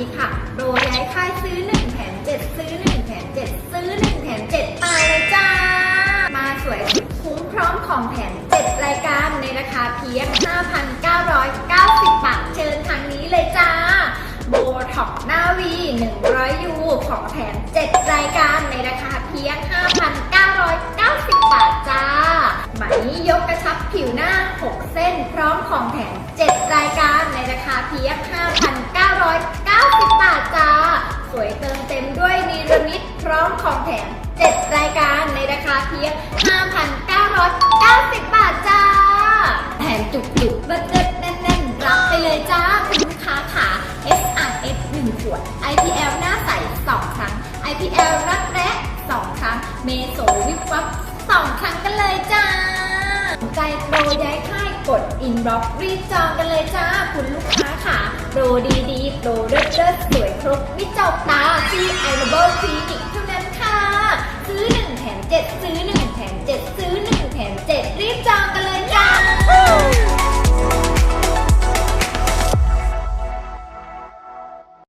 นี้ค่ะโปย้ายค่ายซื้อ 1 แถม 7 ซื้อ 1 แถม 7 ซื้อ 1 แถม 7 มาเลยจ้า มาสวยคุ้มพร้อมของแถม 7 รายการในราคาเพียง 5,990 บาทเชิญทางนี้เลยจ้าโบท็อกหน้าวี 100 ยูของแถม 7 รายการในราคาเพียง 5,990 บาทจ้าไหมยกกระชับผิวหน้า 6 เส้น พร้อมของแถม 7 รายการในราคาเพียง5,990 ร้อมของแถม 7 รายการในราคาเพียง 5,990 บาทจ้า แถมจุกจุกบัตเจ็ตแน่นๆ รับไปเลยจ้าคุณลูกค้าขา S R F 1ขวด IPL หน้าใส 2 ครั้ง IPL รักแร้2ครั้ง เมโซวิฟวับ2ครั้งกันเลยจ้า ใจโปรย้ายค่ายกดอินบ็อกรีบจองกันเลยจ้า คุณลูกค้าขาโปรดีๆโปรเลิศๆสวยครบไม่จบตาที่ไอโรบ 7 ซื้อ 1 แถม 7 ซื้อ